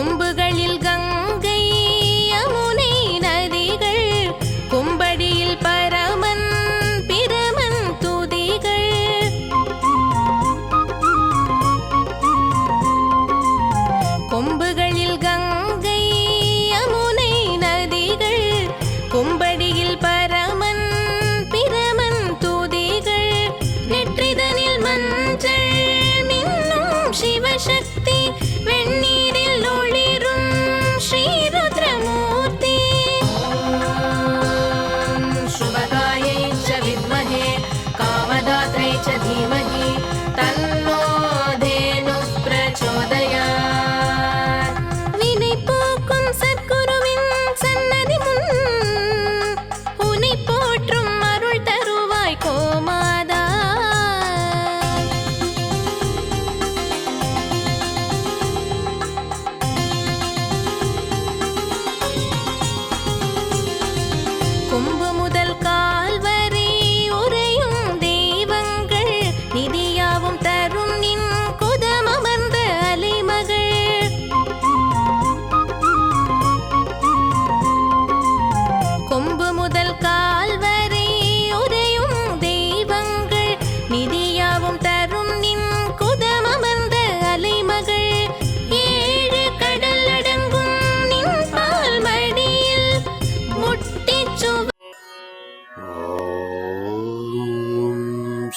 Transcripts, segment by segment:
കൊമ്പുകൾ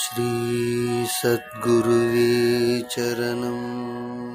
श्रीसद्गुरुवे चरणम्